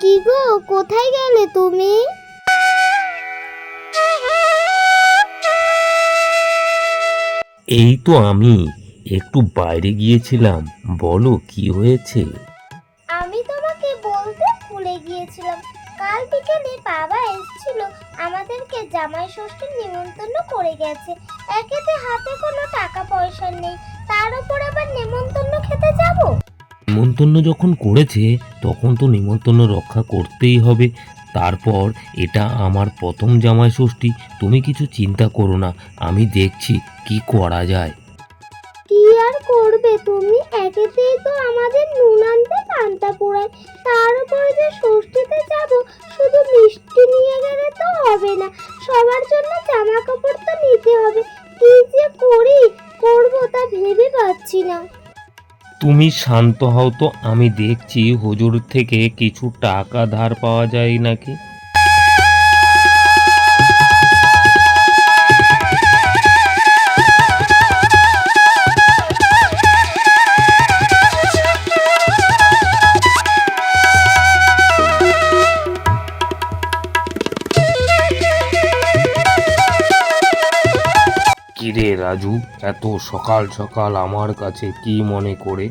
কি গো কোথায় গেলে তুমি? এই তো আমি একটু বাইরে গিয়েছিলাম। বলো কি হয়েছে? আমি তোমাকে বলতে ভুলে গিয়েছিলাম। কাল বিকেলে বাবা এসেছিল আমাদেরকে জামাই ষষ্ঠীর নিমন্ত্রণ করে গেছে। একেতে হাতে কোনো টাকা পয়সা নেই তার উপর আবার নেমন্তন্ন খেতে যাব? নিমন্ত্রণ যখন করেছে, তখন তো নিমন্ত্রণ রক্ষা করতেই হবে। তারপর এটা আমার প্রথম জামাই ষষ্ঠী, তুমি কিছু চিন্তা করো না, আমি দেখছি কি করা যায়। কি আর করবে তুমি? একেতেই তো আমাদের নুন আনতে পান্তা পোড়ায়। তার উপরে যে ষষ্ঠীতে যাব, শুধু মিষ্টি নিয়ে গেলে তো হবে না। সবার জন্য জামা কাপড় তো নিতে হবে। কি যে করি? করব তা ভেবে পাচ্ছি না। তুমি শান্ত হও তো আমি দেখছি হুজুর থেকে কিছু টাকা ধার পাওয়া যায় নাকি? কিরে রাজু? এত সকাল সকাল আমার কাছে কি মনে করে?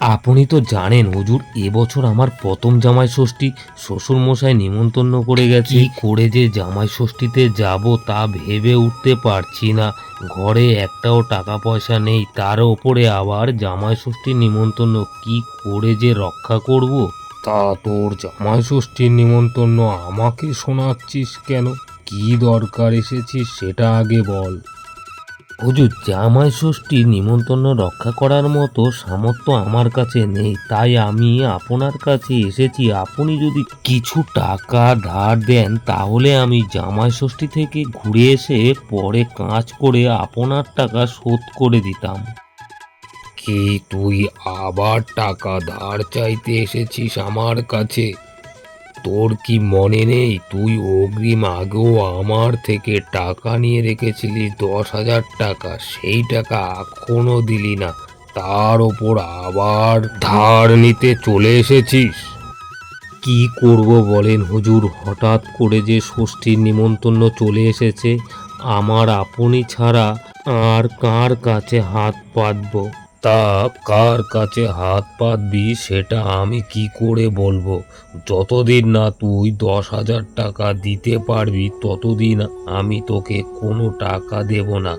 আপনি তো জানেন হুজুর এবছর আমার প্রথম জামাই ষষ্ঠী শ্বশুর মশাই নিমন্ত্রণ করে গেছে। কি করে যে জামাই ষষ্ঠীতে যাব তা ভেবে উঠতে পারছি না। ঘরে একটাও টাকা পয়সা নেই তার ওপরে আবার জামাই ষষ্ঠীর নিমন্ত্রণ কি করে যে রক্ষা করব? তা তোর জামাই ষষ্ঠীর নিমন্ত্রণ আমাকে শোনাচ্ছিস কেন? কি দরকার এসেছিস সেটা আগে বল। হুজুর, জামাই ষষ্ঠী নিমন্ত্রণ রক্ষা করার মতো সামর্থ্য আমার কাছে নেই, তাই আমি আপনার কাছে এসেছি। আপনি যদি কিছু টাকা ধার দেন, তাহলে আমি জামাই ষষ্ঠী থেকে ঘুরে এসে পরে কাজ করে আপনার টাকা শোধ করে দিতাম। কি তুই আবার টাকা ধার চাইতে এসেছিস আমার কাছে? তোর কি মনে নেই? তুই অগ্রিম আগেও আমার থেকে টাকা নিয়ে রেখেছিলি দশ হাজার টাকা। সেই টাকা এখনও দিলি না। তার ওপর আবার ধার নিতে চলে এসেছিস। কি করব বলেন হুজুর? হঠাৎ করে যে ষষ্ঠীর নিমন্ত্রণ চলে এসেছে, আমার আপনি ছাড়া আর কার কাছে হাত পাতবো? তা কার কাছে হাত পাতবি সেটা আমি কি করে বলব? যতদিন না তুই দশ হাজার টাকা দিতে পারবি, ততদিন আমি তোকে কোনো টাকা দেব না।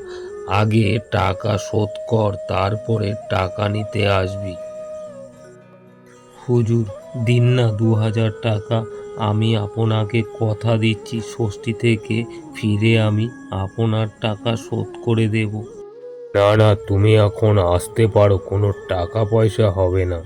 আগে টাকা শোধ কর, তারপরে টাকা নিতে আসবি। হুজুর, দিন না দু হাজার টাকা আমি আপনাকে কথা দিচ্ছি, ষষ্ঠী থেকে ফিরে আমি আপনার টাকা শোধ করে দেব। না না তুমি এখন আসতে পারো কোনো টাকা পয়সা হবে না।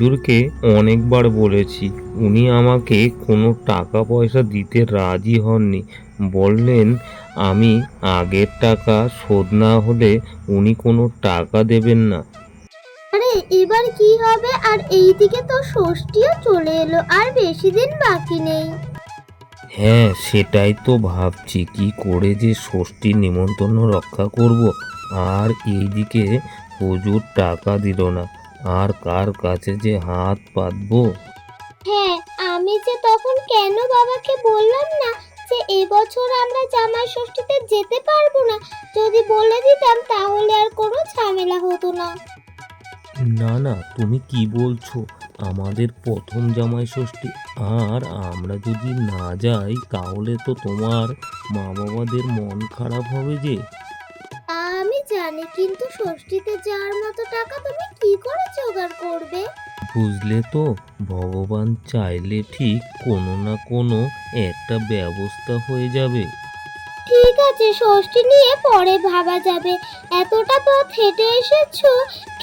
হুজুরকে অনেকবার বলেছি উনি আমাকে কোনো টাকা পয়সা দিতে রাজি হননি। বললেন আমি আগের টাকা শোধ না হলে উনি কোনো টাকা দেবেন না। আরে এবার কি হবে? আর এইদিকে তো ষষ্ঠীও চলে এলো আর বেশি দিন বাকি নেই। হ্যাঁ সেটাই তো ভাবছি। কি করে যে ষষ্ঠীর নিমন্ত্রণ রক্ষা করব? আর এইদিকে হুজুর টাকা দিল না। আর কার কাছে যে হাত পাতবো? হ্যাঁ আমি যে তখন কেন বাবাকে বললাম না যে এবছর আমরা জামাই ষষ্ঠীতে যেতে পারব না? যদি বলে দিতাম তাহলে আর কোনো ঝামেলা হতো না। না না তুমি কি বলছো? আমাদের প্রথম জামাই ষষ্ঠী। আর আমরা যদি না যাই তাহলে তো তোমার মা বাবাদের মন খারাপ হবে যে। আমি কিন্তু ষষ্ঠীতে যাওয়ার মতো টাকা তুমি কি করে জোগাড় করবে? বুঝলে তো ভগবান চাইলে ঠিক কোনো না কোনো একটা ব্যবস্থা হয়ে যাবে। ঠিক আছে ষষ্ঠী নিয়ে পরে ভাবা যাবে। এতটা পথ হেঁটে এসেছ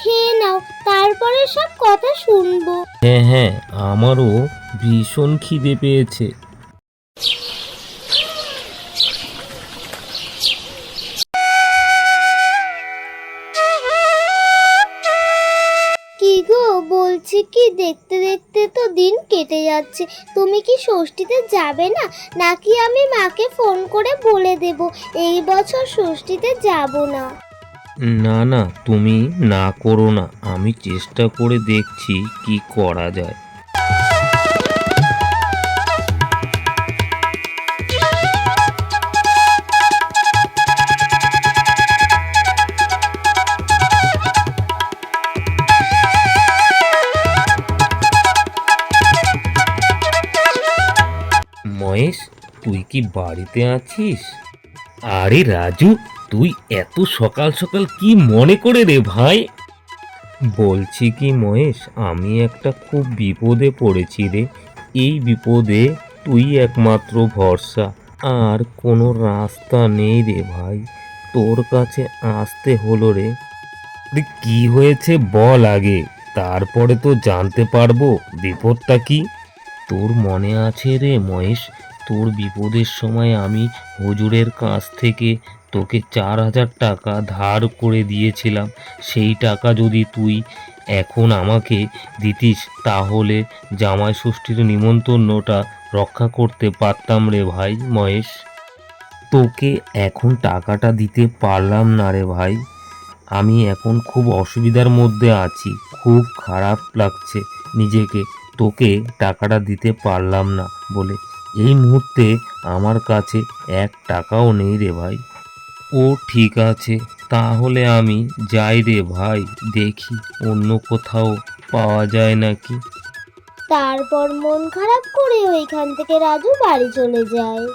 খেয়ে নাও তারপরে সব কথা শুনব। হ্যাঁ হ্যাঁ আমারও ভীষণ খিদে পেয়েছে। বলছি কি, দেখতে দেখতে তো দিন কেটে যাচ্ছে। তুমি কি ষষ্ঠীতে যাবে না? নাকি আমি মাকে ফোন করে বলে দেব, এই বছর ষষ্ঠীতে যাব না। না না, তুমি না করো না। আমি চেষ্টা করে দেখছি কি করা যায়। তুই কি বাড়িতে আছিস? আরে রাজু, তুই এত সকাল সকাল কি মনে করে রে ভাই? বলছি কি মহেশ, আমি একটা খুব বিপদে পড়েছি রে। এই বিপদে তুই একমাত্র ভরসা। আর কোনো রাস্তা নেই রে ভাই। তোর কাছে আসতে হলো রে। কি হয়েছে বল আগে। তারপরে তো জানতে পারব। বিপদটা কি? তোর মনে আছে রে মহেশ তোর বিপদের সময় আমি হুজুরের কাছ থেকে তোকে চার হাজার টাকা ধার করে দিয়েছিলাম। সেই টাকা যদি তুই এখন আমাকে দিতিস, তাহলে জামাই ষষ্ঠীর নিমন্ত্রণটা রক্ষা করতে পারতাম রে ভাই মহেশ। তোকে এখন টাকাটা দিতে পারলাম না রে ভাই। আমি এখন খুব অসুবিধার মধ্যে আছি, খুব খারাপ লাগছে নিজেকে। তোকে টাকাটা দিতে পারলাম না বলে এই মুহূর্তে আমার কাছে এক টাকাও নেই রে ভাই। ও ঠিক আছে তাহলে আমি যাই রে ভাই দেখি অন্য কোথাও পাওয়া যায় নাকি। তারপর মন খারাপ করে ওইখান থেকে রাজু বাড়ি চলে যায়।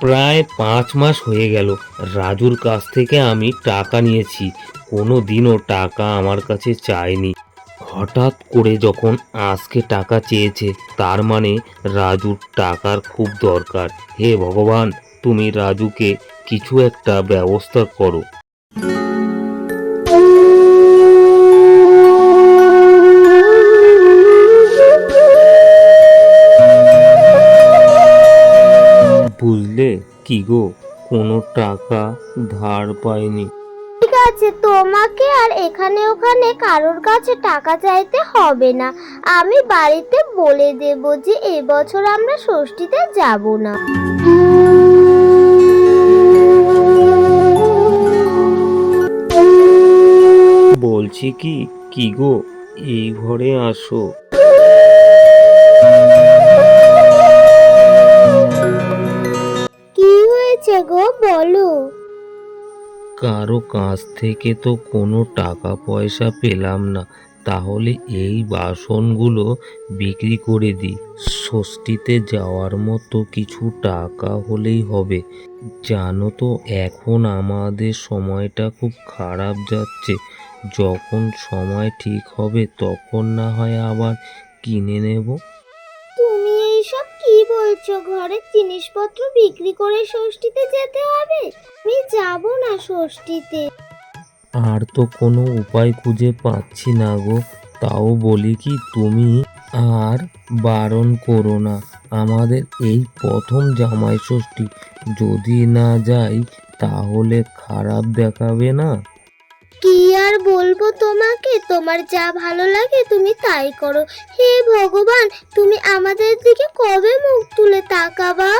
প্রায় পাঁচ মাস হয়ে গেল রাজুর কাছ থেকে আমি টাকা নিয়েছি। কোনো দিনও টাকা আমার কাছে চায়নি হঠাৎ করে যখন আজকে টাকা চেয়েছে, তার মানে রাজুর টাকার খুব দরকার। হে ভগবান, তুমি রাজুকে কিছু একটা ব্যবস্থা করো। বুঝলে কি গো? কোনো টাকা ধার ঠিক আছে তোমাকে আর এখানে ওখানে কারোর কাছে টাকা চাইতে হবে না। আমি বাড়িতে বলে দেব যে এবছর আমরা ষষ্ঠীতে যাব না। বলছি কি? কি গো? এই ঘরে আসো। কি হয়েছে গো? বলো। কারও কাছ থেকে তো কোনো টাকা পয়সা পেলাম না। তাহলে এই বাসনগুলো বিক্রি করে দিই ষষ্ঠীতে যাওয়ার মতো কিছু টাকা হলেই হবে। জানো তো, এখন আমাদের সময়টা খুব খারাপ যাচ্ছে। যখন সময় ঠিক হবে, তখন না হয় আবার কিনে নেব। বলছো ঘরের জিনিসপত্র বিক্রি করে ষষ্ঠীতে যেতে হবে? আমি যাব না ষষ্ঠীতে। আর তো কোনো উপায় খুঁজে পাচ্ছি না গো। তাও বলি কি তুমি আর বারণ করো না। আমাদের এই প্রথম জামাই ষষ্ঠী। যদি না যাই তাহলে খারাপ দেখাবে না? কি আর বলব তোমাকে? তোমার যা ভালো লাগে তুমি তাই করো। হে ভগবান তুমি আমাদের দিকে কবে মুখ তুলে তাকাবা।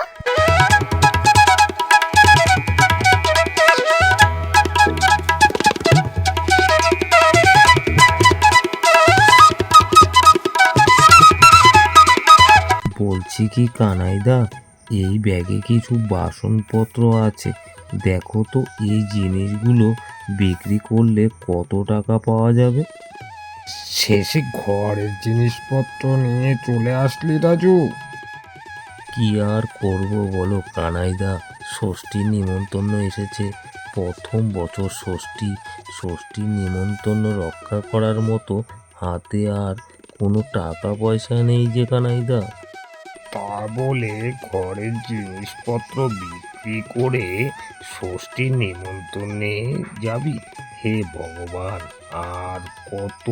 বলছি কি কানাইদা এই ব্যাগে কিছু বাসনপত্র আছে। দেখো তো এই জিনিসগুলো বিক্রি করলে কত টাকা পাওয়া যাবে? শেষে ঘরের জিনিসপত্র নিয়ে চলে আসলি রাজু। কি আর করব বলো কানাইদা? ষষ্ঠীর নিমন্ত্রণ এসেছে। প্রথম বছর ষষ্ঠী। ষষ্ঠীর নিমন্ত্রণ রক্ষা করার মতো হাতে আর কোনো টাকা পয়সা নেই যে কানাইদা। তা বলে ঘরের জিনিসপত্র বিক্রি করে ষষ্ঠীর নিমন্ত্রণে যাবি? হে ভগবান, আর কত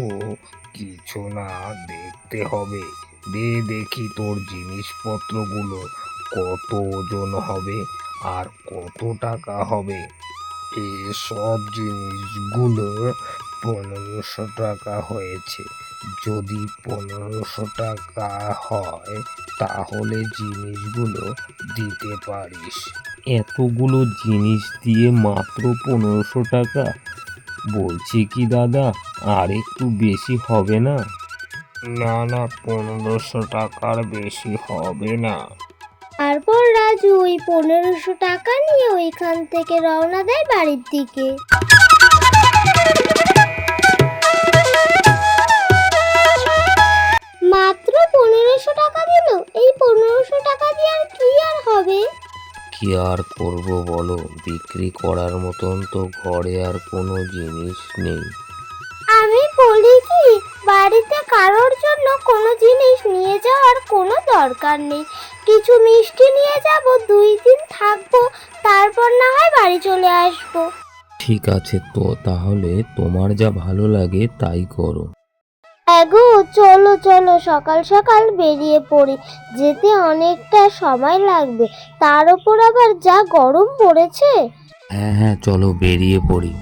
কিছু না দেখতে হবে। দে দেখি তোর জিনিসপত্রগুলো। কত ওজন হবে আর কত টাকা হবে? এসব জিনিসগুলো পনেরোশো টাকা হয়েছে। যদি পনেরোশো টাকা হয়, তাহলে জিনিসগুলো দিতে পারিস। এতগুলো জিনিস দিয়ে মাত্র পনেরোশো টাকা? বলছি কি দাদা, আর একটু বেশি হবে না? না না পনেরোশো টাকার বেশি হবে না। তারপর রাজু ওই পনেরোশো টাকা নিয়ে ওইখান থেকে রওনা দেয় বাড়ির দিকে। মাত্র পনেরোশো টাকা দিল এই পনেরোশো টাকা দিয়ে আর কি আর হবে? কি আর করব বলো বিক্রি করার মতন তো ঘরে আর কোনো জিনিস নেই। আমি বলি কি দরকার নেই। কিছু মিষ্টি নিয়ে যাব দুই দিন থাকব তারপর না হয় বাড়ি চলে আসব। ঠিক আছে তো তাহলে তোমার যা ভালো লাগে তাই করো। এগো চলো চলো সকাল সকাল বেরিয়ে পড়ি। যেতে অনেকটা সময় লাগবে। তার উপর আবার যা গরম পড়েছে। হ্যাঁ হ্যাঁ চলো বেরিয়ে পড়ি।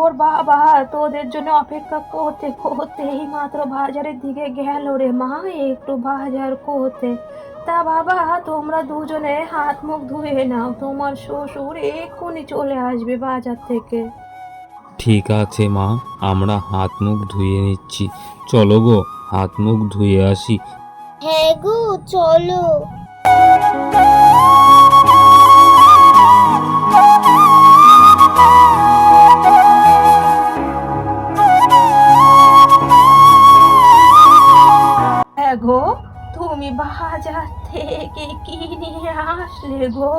তোর বাবা তোদের জন্য অপেক্ষা করতে করতে এই মাত্র বাজারের দিকে গেল রে মা একটু বাজার করতে। তা বাবা তোমরা দুজনে হাত মুখ ধুয়ে নাও তোমার শ্বশুর এক্ষুনি চলে আসবে বাজার থেকে। ঠিক আছে মা আমরা হাত মুখ ধুয়ে নিচ্ছি। চলো গো হাত মুখ ধুয়ে আসি। হ্যাঁ গো চলো। বাজার থেকে কি নিয়ে আসলে গো?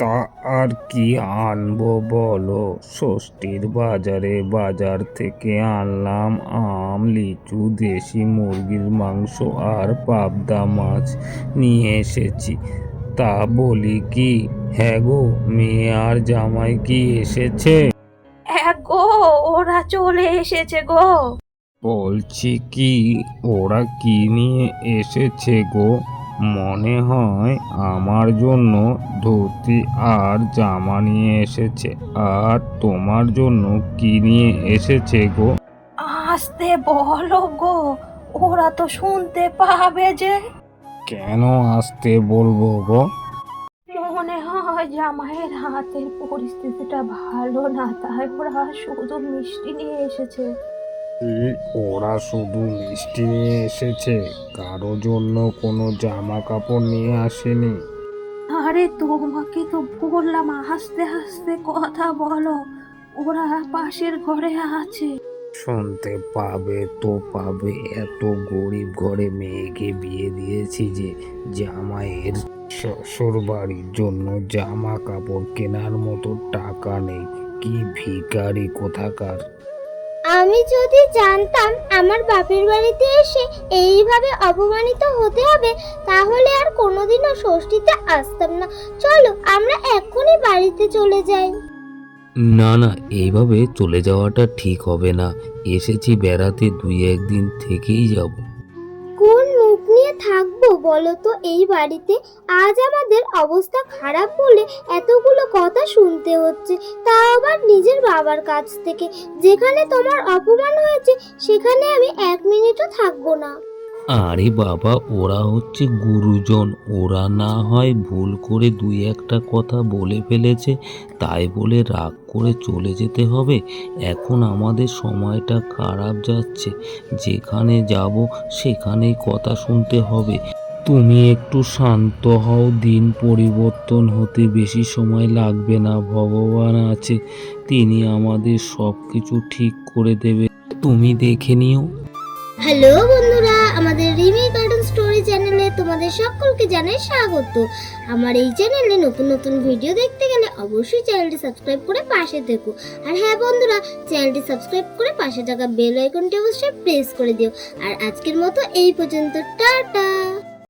তা আর কি আনব বলো? ষষ্ঠীর বাজারে বাজার থেকে আনলাম আম লিচু দেশি মুরগির মাংস আর পাবদা মাছ নিয়ে এসেছি। তা বলি কি হ্যাঁ গো মেয়ে আর জামাই কি এসেছে? হ্যাঁ গো ওরা চলে এসেছে গো। বলছি কি ওরা কি নিয়ে এসেছে গো? মনে হয় আমার জন্য ধুতি আর জামা নিয়ে এসেছে। আর তোমার জন্য কি নিয়ে এসেছে গো? আসতে বলো গো ওরা তো শুনতে পাবে যে। কেন আসতে বলব গো? মনে হয় জামাইয়ের হাতের পরিস্থিতিটা ভালো না তাই ওরা শুধু মিষ্টি নিয়ে এসেছে। ওরা শুধু মিষ্টি নিয়ে এসেছে। কারও জন্য কোনো জামা কাপড় নিয়ে আসেনি। আরে তোমাকে তো বললাম হাসতে হাসতে কথা বলো। ওরা পাশের ঘরে আছে। শুনতে পাবে তো পাবে। এত গরিব ঘরে মেয়েকে বিয়ে দিয়েছি যে জামাইয়ের শ্বশুর বাড়ির জন্য জামা কাপড় কেনার মতো টাকা নেই। কি ভিখারি কোথাকার। আমি যদি জানতাম আমার বাপের বাড়িতে এসে এইভাবে অপমানিত হতে হবে, তাহলে আর কোনোদিনও ষষ্ঠীতে আসতাম না। চলো, আমরা এখনই বাড়িতে চলে যাই। না না, এইভাবে চলে যাওয়াটা ঠিক হবে না। এসেছি বেড়াতে দুই একদিন থেকেই যাব। থাকব বলো তো এই বাড়িতে? আজ আমাদের অবস্থা খারাপ বলে এতগুলো কথা শুনতে হচ্ছে। তা আবার নিজের বাবার কাছ থেকে। যেখানে তোমার অপমান হয়েছে, সেখানে আমি এক মিনিটও থাকব না। আরে বাবা, ওরা হচ্ছে গুরুজন। ওরা না হয় ভুল করে দুই একটা কথা বলে ফেলেছে, তাই বলে রাগ করে চলে যেতে হবে। এখন আমাদের সময়টা খারাপ যাচ্ছে। যেখানে যাব, সেখানেই কথা শুনতে হবে। তুমি একটু শান্ত হও, দিন পরিবর্তন হতে বেশি সময় লাগবে না, ভগবান আছে। তিনি আমাদের সব কিছু ঠিক করে দেবে। তুমি দেখে নিও। হ্যালো বন্ধুরা রিমি কার্টুন স্টোরি চ্যানেলে তোমাদের সকলকে জানাই স্বাগত। আমার এই চ্যানেলে নতুন নতুন ভিডিও দেখতে গেলে অবশ্যই চ্যানেলটি সাবস্ক্রাইব করে পাশে থেকো। আর হ্যাঁ বন্ধুরা চ্যানেলটি সাবস্ক্রাইব করে পাশে থাকা বেল আইকনটি অবশ্যই প্রেস করে দিও। আর আজকের মতো এই পর্যন্ত, টাটা!